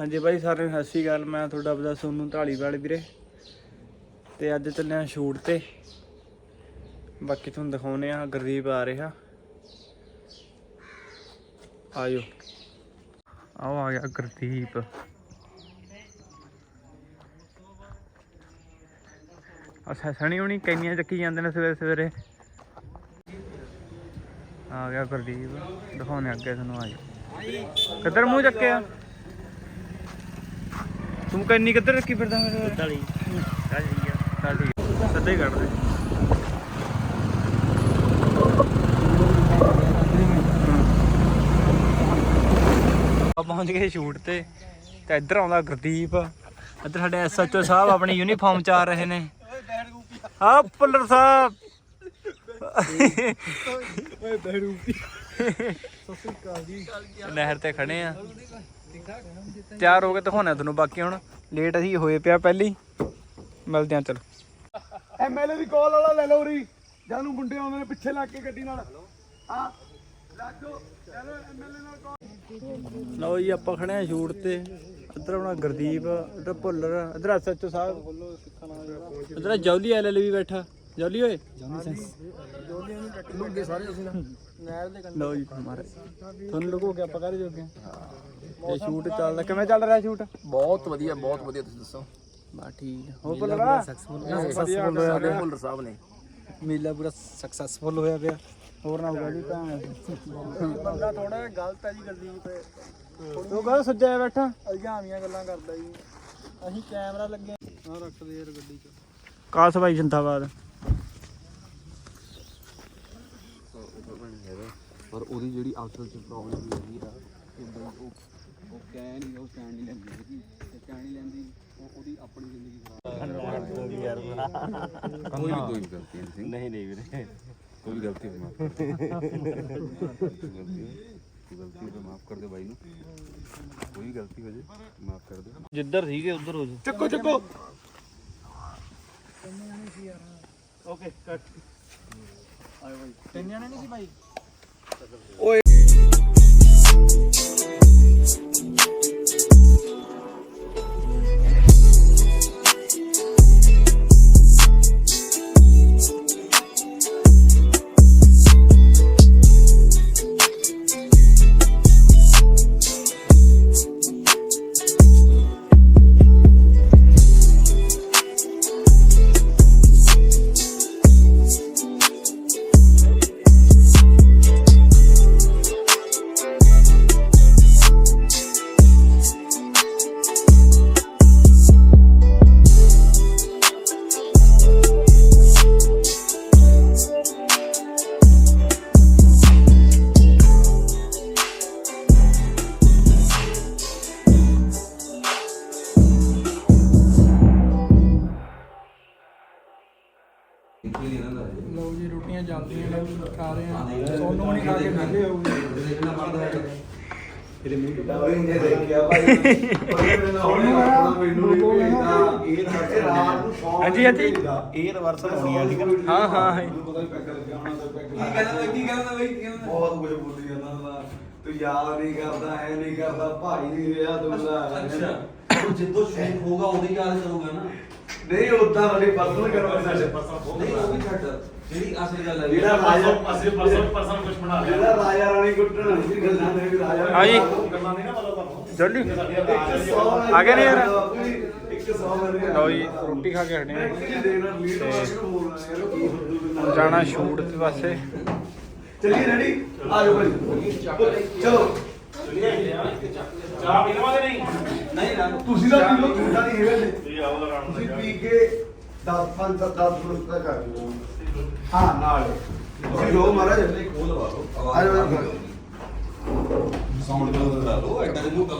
ਹਾਂਜੀ ਬਾਈ ਸਾਰਿਆਂ ਨੂੰ ਸਤਿ ਸ਼੍ਰੀ ਅਕਾਲ। ਮੈਂ ਤੁਹਾਡਾ ਆਪਦਾ ਸੋਨੂੰ ਢਾਲੀਵਾਲ ਵੀਰੇ। ਤੇ ਅੱਜ ਚੱਲੇ ਆ ਸ਼ੂਟ ਤੇ। ਬਾਕੀ ਤੁਹਾਨੂੰ ਦਿਖਾਉਨੇ ਆ, ਗੁਰਦੀਪ ਆ ਰਿਹਾ। ਆਇਓ ਆਓ, ਆ ਗਿਆ ਗੁਰਦੀਪ। ਅੱਛਾ, ਸਣੀ ਹੁਣੀ ਕੈਨੀਆਂ ਚੱਕੀ ਜਾਂਦੇ ਨੇ ਸਵੇਰੇ ਸਵੇਰੇ। ਆ ਗਿਆ ਗੁਰਦੀਪ। ਦਿਖਾਉਣੇ ਅੱਗੇ ਤੁਹਾਨੂੰ ਆਇਓ ਕਿੱਧਰ ਮੂੰਹ ਚੱਕਿਆ? ਤੂੰ ਕੰਨੀ ਕਿੱਧਰ ਰੱਖੀ ਫਿਰਦਾ ਮੇਰੇ ਢਾਲੀ ਚੱਲ ਠੀਕ ਆ ਚੱਲ ਠੀਕ ਆ ਸਿੱਧਾ ਹੀ ਕੱਢ ਦੇ ਆ ਪਹੁੰਚ ਗਏ ਸ਼ੂਟ ਤੇ ਤੇ ਇੱਧਰ ਆਉਂਦਾ ਗੁਰਦੀਪ। ਇੱਧਰ ਸਾਡੇ ਐਸਐਚਓ ਸਾਹਿਬ ਆਪਣੀ ਯੂਨੀਫਾਰਮ ਚ ਆ ਰਹੇ ਨੇ। ਆ ਪੁੱਲਰ ਸਾਹਿਬ। ਓਏ ਸਸਰੀ ਕਾਲ ਜੀ ਨਹਿਰ ਤੇ ਖੜੇ ਆ। ਤਿਆਰ ਹੋ ਕੇ ਦਿਖਾਉਣਾ ਤੁਹਾਨੂੰ ਬਾਕੀ ਹੁਣ। ਲੇਟ ਅਸੀਂ ਹੋਏ ਪਿਆ ਪਹਿਲੀ। ਮਿਲਦੇ ਆ ਚਲੋ। ਐਮਐਲਏ ਦੀ ਕਾਲ ਵਾਲਾ ਲੈ ਲਓ ਰੀ ਜਾਨੂੰ ਗੁੰਡੇ ਆਉਂਦੇ ਨੇ ਪਿੱਛੇ ਲੱਗ ਕੇ ਗੱਡੀ ਨਾਲ। ਹਾਂ ਲਾਜੋ ਚਲੋ ਐਮਐਲਏ ਨਾਲ ਕਾਲ ਲਓ ਜੀ ਆਪਾਂ ਖੜੇ ਆ ਸ਼ੂਟ ਤੇ। ਇੱਧਰ ਆਪਣਾ ਗੁਰਦੀਪ ਇੱਧਰ ਭੁੱਲਰ ਇੱਧਰ ਐਸਐਚਓ ਸਾਹਿਬ। ਇੱਧਰ ਜੌਲੀ ਐਲਐਲ ਵੀ ਬੈਠਾ। ਜੌਲੀ ਓਏ। ਜੋਲੀਆਂ ਨੂੰ ਕੱਟ ਲੂਗੇ ਸਾਰੇ ਅਸੀਂ ਨਾ। ਨਹਿਰ ਦੇ ਕੰਢੇ ਲਓ ਜੀ ਮਾਰੇ। ਤੁਹਾਨੂੰ ਲੋਕੋ ਕੇ ਆਪਾਂ ਕਰ ਜੋਗੇ ਤੇ ਸ਼ੂਟ ਚੱਲਦਾ ਕਿਵੇਂ ਚੱਲ ਰਿਹਾ ਸ਼ੂਟ? ਬਹੁਤ ਵਧੀਆ ਬਹੁਤ ਵਧੀਆ ਤੁਸੀਂ ਦੱਸੋ? ਬਾ ਠੀਕ ਹੋ। ਭੁੱਲਰ ਸਕਸੈਸਫੁਲ ਸਾਡੇ ਭੁੱਲਰ ਸਾਹਿਬ ਨੇ। ਮੇਲਾ ਪੂਰਾ ਸਕਸੈਸਫੁਲ ਹੋਇਆ ਪਿਆ। ਹੋਰ ਨਾ ਹੋਗਾ ਜੀ ਤਾਂ। ਬੰਦਾ ਥੋੜਾ ਗਲਤ ਹੈ ਜੀ ਗੱਡੀ ਤੇ। ਤੂੰ ਕਹ ਸੱਜਾ ਬੈਠਾ? ਅਲਝਾਵੀਆਂ ਗੱਲਾਂ ਕਰਦਾ ਜੀ। ਅਸੀਂ ਕੈਮਰਾ ਲੱਗੇ। ਆ ਰੱਖਦੇ ਯਾਰ ਗੱਡੀ 'ਚ ਕਾਸ ਭਾਈ ਜਿੰਦਾਬਾਦ। ਪਰ ਉਹਦੀ ਜਿਹੜੀ ਅਸਲ ਚ ਪ੍ਰੋਬਲਮ ਹੈਗੀ ਆ ਕਿ ਬਈ ਉਹ ਉਹ ਕਹਿ ਨਹੀਂ ਉਹ ਸਟੈਂਡ ਨਹੀਂ ਲੈਂਦੀ ਹੈਗੀ। ਤੇ ਸਟੈਂਡ ਨਹੀਂ ਲੈਂਦੀ ਉਹ ਉਹਦੀ ਆਪਣੀ ਜ਼ਿੰਦਗੀ ਖਰਾਬ ਕੋਈ ਵੀ ਕੋਈ ਗਲਤੀ ਨਹੀਂ ਨਹੀਂ ਨਹੀਂ ਵੀਰੇ। ਕੋਈ ਗਲਤੀ ਮਾਫ ਕਰ ਗਲਤੀ ਗਲਤੀ ਤੇ ਮਾਫ ਕਰ ਦੇ ਬਾਈ ਨੂੰ। ਕੋਈ ਗਲਤੀ ਹੋ ਜੇ ਮਾਫ ਕਰ ਦੇ ਜਿੱਧਰ ਸੀਗੇ ਉਧਰ ਹੋ ਜਾ ਚੱਕੋ ਚੱਕੋ। ਓਕੇ ਕੱਟ ਤਿੰਨ ਜਣੇ ਨਹੀਂ ਸੀ ਭਾਈ? ਲਓ ਜੀ ਰੋਟੀਆਂ ਚੱਲਦੀਆਂ ਨੇ ਖਾ ਰਹੇ ਆ। ਸੋਨੂੰ ਹੁਣੀ ਖਾ ਕੇ ਵਿਹਲੇ ਹੋਊਗੇ ਤੇਰੇ ਮੂੰਹ ਤੇ ਬਾਈ ਨੇ ਦੇਖਿਆ ਭਾਈ। ਉਹਨੇ ਆਪਣਾ ਮੈਨੂੰ ਨਹੀਂ ਭੇਜਦਾ ਇਹ ਰਾਤ ਨੂੰ ਸੌਂ ਹਾਂਜੀ, ਹਾਂਜੀ। ਇਹ ਰਿਵਰਸ ਹੋਣੀ ਆ ਠੀਕ ਹੈ ਹਾਂ, ਹਾਂ, ਹਾਂ। ਮੈਨੂੰ ਪਤਾ ਹੀ ਪੈਕ ਲੱਗਿਆ ਹੋਣਾ ਤਾਂ ਪੈਕ ਕੀ ਕਹਿੰਦਾ ਕੀ ਕਹਿੰਦਾ ਬਈ ਕੀ ਕਹਿੰਦਾ? ਬਹੁਤ ਕੁਝ ਬੋਲੀ ਜਾਂਦਾ ਹੁੰਦਾ। ਤੂੰ ਯਾਦ ਨਹੀਂ ਕਰਦਾ ਐ ਨਹੀਂ ਕਰਦਾ ਭਾਈ ਨਹੀਂ ਰਿਹਾ ਤੂੰ ਉਹ ਜਿੱਦੋਂ ਸ਼ੂਟ ਹੋਗਾ ਉਹਦੀ ਯਾਦ ਕਰੂਗਾ ਨਾ। ਨਹੀਂ ਉਦਾਂ ਤੁਹਾਡੀ ਪਰਸਨਲ ਕਰੋ ਸਾਡੇ ਨਹੀਂ ਉਹ ਵੀ ਛੱਡ। ਜਿਹੜੀ ਅਸਲ ਗੱਲ ਹੈ। ਜਿਹੜਾ ਰਾਜਾ ਪਾਸੇ ਪਰਸਨ ਪਰਸਨ ਕੁਝ ਬਣਾ ਲਿਆ। ਜਿਹੜਾ ਰਾਜਾ ਰਾਣੀ ਕੁੱਟਣ ਨਹੀਂ ਗੱਲਾਂ ਨੇ ਵੀ ਰਾਜਾ ਹਾਂਜੀ। ਗੱਲਾਂ ਨਹੀਂ ਨਾ ਪਤਾ ਤੁਹਾਨੂੰ। ਜੌਲੀ ਇੱਕ ਸੌ ਆ ਗਏ ਨੇ ਯਾਰ? ਮੇਰੇ ਲਓ ਜੀ ਰੋਟੀ ਖਾ ਕੇ ਹਟੇ ਆ। ਜਾਣਾ ਸ਼ੂਟ ਤੇ ਪਾਸੇ। ਚਲਿਏ ਰੈਡੀ ਆ ਜਾਓ ਭਾਈ। ਚਲੋ। ਚਾਹ ਪੀਣਵਾ ਦੇ ਨਹੀਂ? ਨਹੀਂ ਨਾ ਤੁਸੀਂ ਤਾਂ ਪੀ ਲਓ ਝੂਠਾ ਨਹੀਂ ਹੈਗਾ ਜੀ। ਤੁਸੀਂ ਪੀ ਕੇ 10 5 10 ਮਿੰਟ ਤੱਕ ਆ ਜਾਓ ਹਾਂ ਨਾਲ ਤੁਸੀਂ ਲੋ ਮਹਾਰਾਜ ਖੋਲ ਲਵਾ ਲਓ ਆ ਜਾਓ ਸਾਊਂਡ ਤੋਂ ਲਾ ਲਓ ਐਡਾ ਦੇ ਮੂੰਹ ਕਰ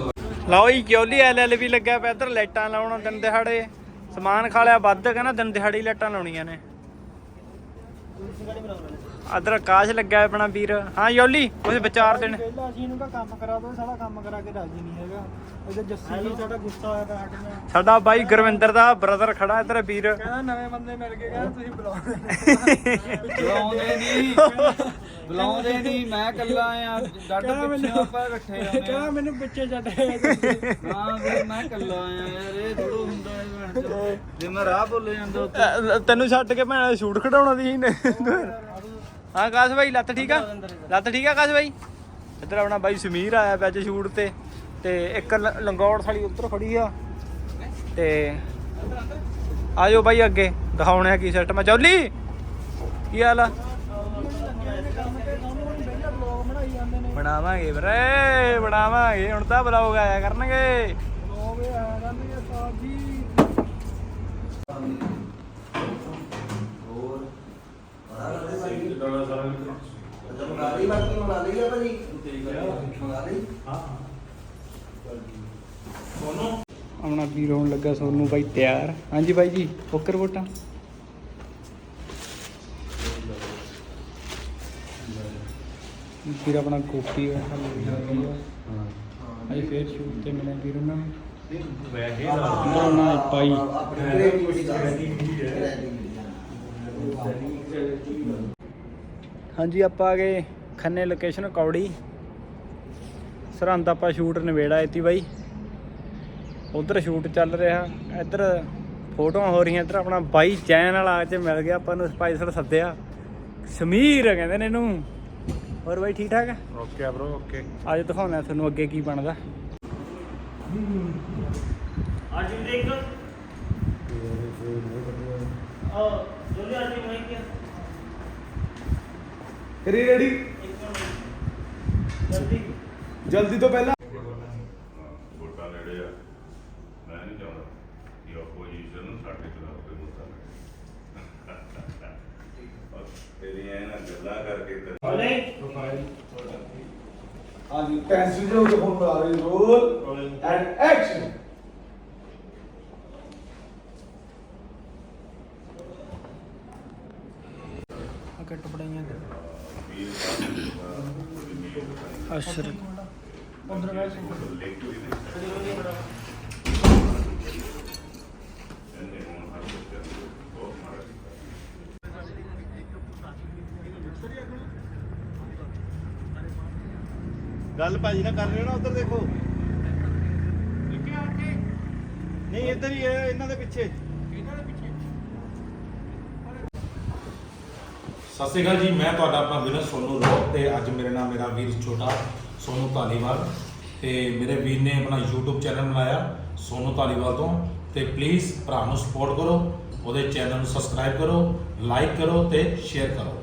ਲਓ ਜੀ ਕਿਉਲੀ ਐਲ ਵੀ ਲੱਗਿਆ ਪਿਆ ਇੱਧਰ ਲਾਈਟਾਂ ਲਾਉਣ ਦਿਨ ਦਿਹਾੜੇ। ਸਮਾਨ ਖਾ ਲਿਆ ਵੱਧ ਕਹਿੰਦਾ ਦਿਨ ਦਿਹਾੜੇ ਲਾਈਟਾਂ ਲਾਉਣੀਆਂ ਨੇ। ਅਦਰ ਆਕਾਸ਼ ਲੱਗਿਆ ਹੋਇਆ ਆਪਣਾ ਵੀਰ। ਹਾਂ ਯੋਲੀ ਕੁਝ ਵਿਚਾਰ ਦੇਣ। ਪਹਿਲਾਂ ਅਸੀਂ ਇਹਨੂੰ ਕਾ ਕੰਮ ਕਰਾ ਦੋ ਸਾਡਾ ਕੰਮ ਕਰਾ ਕੇ ਰਾਜੀ ਨਹੀਂ ਹੈਗਾ। ਇਹਦੇ ਜੱਸੀ ਵੀ ਸਾਡਾ ਗੁੱਸਾ ਆਇਆ ਤਾਂ ਸਾਡੇ ਨਾਲ ਸਾਡਾ ਬਾਈ ਗੁਰਵਿੰਦਰ ਦਾ ਬ੍ਰਦਰ ਖੜਾ ਇੱਧਰ ਵੀਰ। ਕਹਿੰਦਾ ਨਵੇਂ ਬੰਦੇ ਮਿਲ ਗਏ ਕਹਿੰਦਾ ਤੁਸੀਂ ਬੁਲਾਉਂਦੇ ਬੁਲਾਉਂਦੇ ਨਹੀਂ। ਬੁਲਾਉਂਦੇ ਨਹੀਂ ਮੈਂ ਕੱਲਾ ਆ ਡੱਡ ਪਿੱਛੇ ਆਪਾਂ ਇਕੱਠੇ ਆਉਂਦੇ ਆ। ਮੈਨੂੰ ਪਿੱਛੇ ਛੱਡ ਹਾਂ ਵੀ ਮੈਂ ਕੱਲਾ ਆ ਯਾਰ ਇਹ ਥੋੜੋ ਹੁੰਦਾ ਹੈ ਭੈਣ ਚੋਦ। ਜੇ ਮੈਂ ਰਾਹ ਭੁੱਲ ਜਾਂਦਾ ਉੱਥੇ। ਤੈਨੂੰ ਛੱਡ ਕੇ ਭੈਣਾ ਸ਼ੂਟ ਖਡਾਉਣਾ ਦੀ ਨੇ ਹਾਂ ਆਕਾਸ਼ ਭਾਈ ਲੱਤ ਠੀਕ ਆ? ਲੱਤ ਠੀਕ ਆ ਆਕਾਸ਼ ਭਾਈ ਇੱਧਰ ਆਪਣਾ ਬਾਈ ਸਮੀਰ ਆਇਆ ਪਿਆ ਅੱਜ ਸ਼ੂਟ ਤੇ ਤੇ ਇੱਕ ਲੰਗੌੜ ਸਾਲੀ ਉੱਧਰ ਖੜੀ ਆ। ਤੇ ਆਜੋ ਬਾਈ ਅੱਗੇ ਦਿਖਾਉਣੇ ਆ ਕੀ ਸਿਸਟਮ ਆ। ਚੌਲੀ ਕੀ ਹਾਲ ਆ? ਬਣਾਵਾਂਗੇ ਵੀਰੇ ਬਣਾਵਾਂਗੇ ਹੁਣ ਤਾਂ ਬਲੌਗ ਆਇਆ ਕਰਨਗੇ। ਮੰਗਾ ਲਈ ਬਾਕੀ ਮੰਗਾ ਲਈ ਆ ਭਾਜੀ। ਮੰਗਾ ਲਈ। ਆਪਣਾ ਵੀਰ ਹੋਣ ਲੱਗਾ ਸੋਨੂੰ ਬਾਈ ਤਿਆਰ? ਹਾਂਜੀ ਬਾਈ ਜੀ ਓਕਰ ਵੋਟਾਂ। ਵੀਰ ਆਪਣਾ ਗੋਪੀ ਹੈ। ਫੇਰ ਸ਼ੂਟ ਤੇ ਮਿਲੇ ਵੀਰ ਉਹਨਾਂ ਨੂੰ। ਵੈਸੇ ਨਾ ਪਾਈ ਆਪਣੀ ਗ੍ਰੇਵੀ ਹਾਂਜੀ ਆਪਾਂ ਆ ਗਏ। ਖੰਨੇ ਲੋਕੇਸ਼ਨ ਕੌੜੀ। ਸਰਹੰਦ ਆਪਾਂ ਸ਼ੂਟ ਨਵੇੜਾ ਇਤੀ ਬਾਈ। ਉਧਰ ਸ਼ੂਟ ਚੱਲ ਰਿਹਾ। ਇੱਧਰ ਫੋਟੋਆਂ ਹੋ ਰਹੀਆਂ ਇੱਧਰ ਆਪਣਾ ਬਾਈ ਚੈਨ ਵਾਲਾ ਅੱਜ ਮਿਲ ਗਿਆ ਆਪਾਂ ਨੂੰ ਸਪਾਈਸਰ ਸੱਦਿਆ। ਸਮੀਰ ਕਹਿੰਦੇ ਨੇ ਇਹਨੂੰ। ਹੋਰ ਬਾਈ ਠੀਕ ਠਾਕ ਹੈ ਓਕੇ ਬ్రో ਓਕੇ ਅੱਜ ਦਿਖਾਉਂਦੇ ਆ ਤੁਹਾਨੂੰ ਅੱਗੇ ਕੀ ਬਣਦਾ। ਅੱਜ ਵੀ ਦੇਖ ਆ ਜੋਲੀ ਅੱਜ ਮੈਂ ਕੀ ਕਰੀ ਰੈਡੀ ਜਲਦੀ ਜਲਦੀ ਤੋਂ ਪਹਿਲਾਂ ਵੋਟਾਂ ਨੇੜੇ ਆ ਮੈਂ ਨਹੀਂ ਚਾਹੁੰਦਾ ਕਿ ਆਪੋਜੀਸ਼ਨ ਸਾਡੇ ਖਿਲਾਫ ਕੋਈ ਮੁੱਦਾ ਲੜੇ ਤੇਰੀਆਂ ਇਹਨਾਂ ਗੱਲਾਂ ਕਰਕੇ ਤੇ ਹਾਂਜੀ ਕੈਂਸਲ ਜੋ ਕੇ ਫੋਨ ਆ ਰਹੀ ਰੋਲ ਐਂਡ ਐਕਸ਼ਨ ਆ ਕੱਟ ਪੜਾਈਆਂ ਵੀਰ ਸਾਹਿਬ ਦੀ ਉਹਦੀ ਮੀਟ ਅਸ਼ਰ ਗੱਲ ਭਾਜੀ ਨਾਲ ਕਰ ਰਹੇ ਹੋ ਨਾ ਉਧਰ ਦੇਖੋ। ਨਹੀਂ, ਇੱਧਰ ਹੀ ਹੈ, ਇਹਨਾਂ ਦੇ ਪਿੱਛੇ। ਸਤਿ ਸ਼੍ਰੀ ਅਕਾਲ ਜੀ, ਮੈਂ ਤੁਹਾਡਾ ਆਪਣਾ ਵਿਨਰ ਸੋਨੂ ਰੋਕ ਤੇ ਅੱਜ ਮੇਰੇ ਨਾਲ ਮੇਰਾ ਵੀਰ ਛੋਟਾ ਸੋਨੂ ਧਾਲੀਵਾਲ ਤੇ ਮੇਰੇ ਵੀਰ ਨੇ ਆਪਣਾ YouTube ਚੈਨਲ ਬਣਾਇਆ ਸੋਨੂ ਧਾਲੀਵਾਲ ਤੋਂ ਤੇ ਪਲੀਜ਼ ਭਰਾ ਨੂੰ ਸਪੋਰਟ ਕਰੋ, ਉਹਦੇ ਚੈਨਲ ਨੂੰ ਸਬਸਕ੍ਰਾਈਬ ਕਰੋ ਲਾਈਕ ਕਰੋ ਤੇ ਸ਼ੇਅਰ ਕਰੋ।